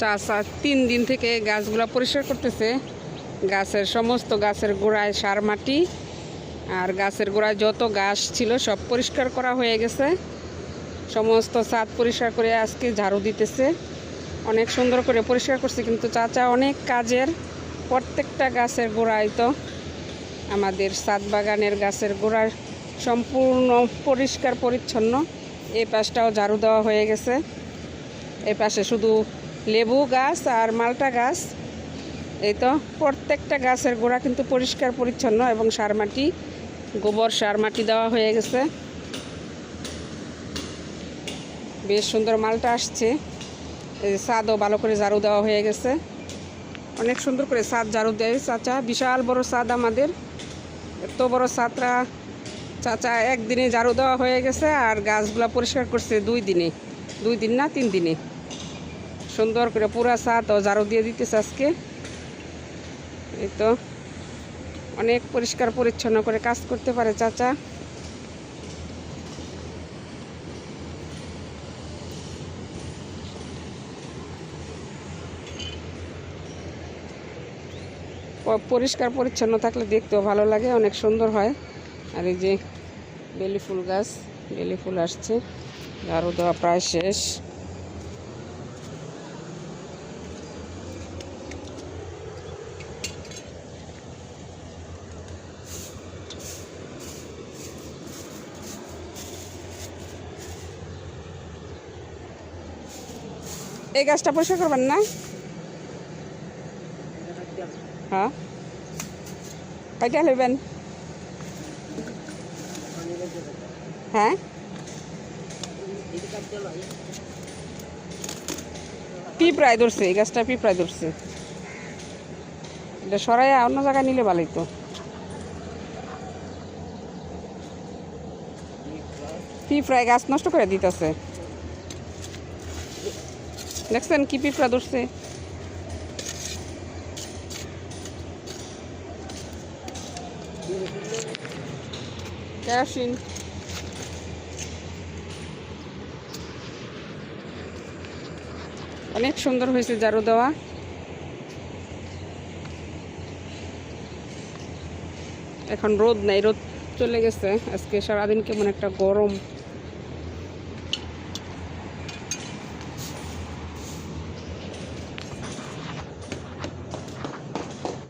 চাষা তিন দিন থেকে গাছগুলো পরিষ্কার করতেছে। গাছের সমস্ত গাছের গোড়ায় সার মাটি আর গাছের গোড়ায় যত গাছ ছিল সব পরিষ্কার করা হয়ে গেছে। সমস্ত ছাদ পরিষ্কার করে আজকে ঝাড়ু দিতেছে। অনেক সুন্দর করে পরিষ্কার করছে কিন্তু চাচা অনেক কাজের। প্রত্যেকটা গাছের গোড়ায় তো আমাদের ছাদ বাগানের গাছের গোড়ার সম্পূর্ণ পরিষ্কার পরিচ্ছন্ন। এই পাশটাও ঝাড়ু দেওয়া হয়ে গেছে। এই পাশে শুধু লেবু গাছ আর মালটা গাছ। এই তো, প্রত্যেকটা গাছের গোড়া কিন্তু পরিষ্কার পরিচ্ছন্ন এবং সার মাটি, গোবর, সার মাটি দেওয়া হয়ে গেছে। বেশ সুন্দর মালটা আসছে। এই ছাদও ভালো করে ঝাড়ু দেওয়া হয়ে গেছে। অনেক সুন্দর করে ছাদ ঝাড়ু দেয় চাচা। বিশাল বড় ছাদ আমাদের। এত বড় ছাদরা চাচা একদিনে ঝাড়ু দেওয়া হয়ে গেছে আর গাছগুলা পরিষ্কার করছে দুই দিনে। দুই দিন না, তিন দিনে। সুন্দর করে পুরা ছাদ ও ঝাড়ু দিয়ে দিতেছে আজকে। এই তো অনেক পরিষ্কার পরিচ্ছন্ন করে কাজ করতে পারে চাচা। পরিষ্কার পরিচ্ছন্ন থাকলে দেখতেও ভালো লাগে, অনেক সুন্দর হয়। আর এই যে বেলি ফুল গাছ, বেলি ফুল আসছে, ঝাড়ু দেওয়া প্রায় শেষ। এই গাছটা পরিষ্কার করবেন না? হ্যাঁ। কয়টা নেবেন হ্যাঁ। পিঁপড়ায় ধরছে, এই গাছটা পিঁপড়ায় ধরছে। এটা সরাই অন্য জায়গায় নিলে ভালোই তো পিঁপড়ায় গাছ নষ্ট করে দিতেছে। দেখছেন কি পিঁপড়া ধরছে? অনেক সুন্দর হয়েছে ঝাড়ু দেওয়া। এখন রোদ নাই, রোদ চলে গেছে। আজকে সারাদিন কেমন একটা গরম।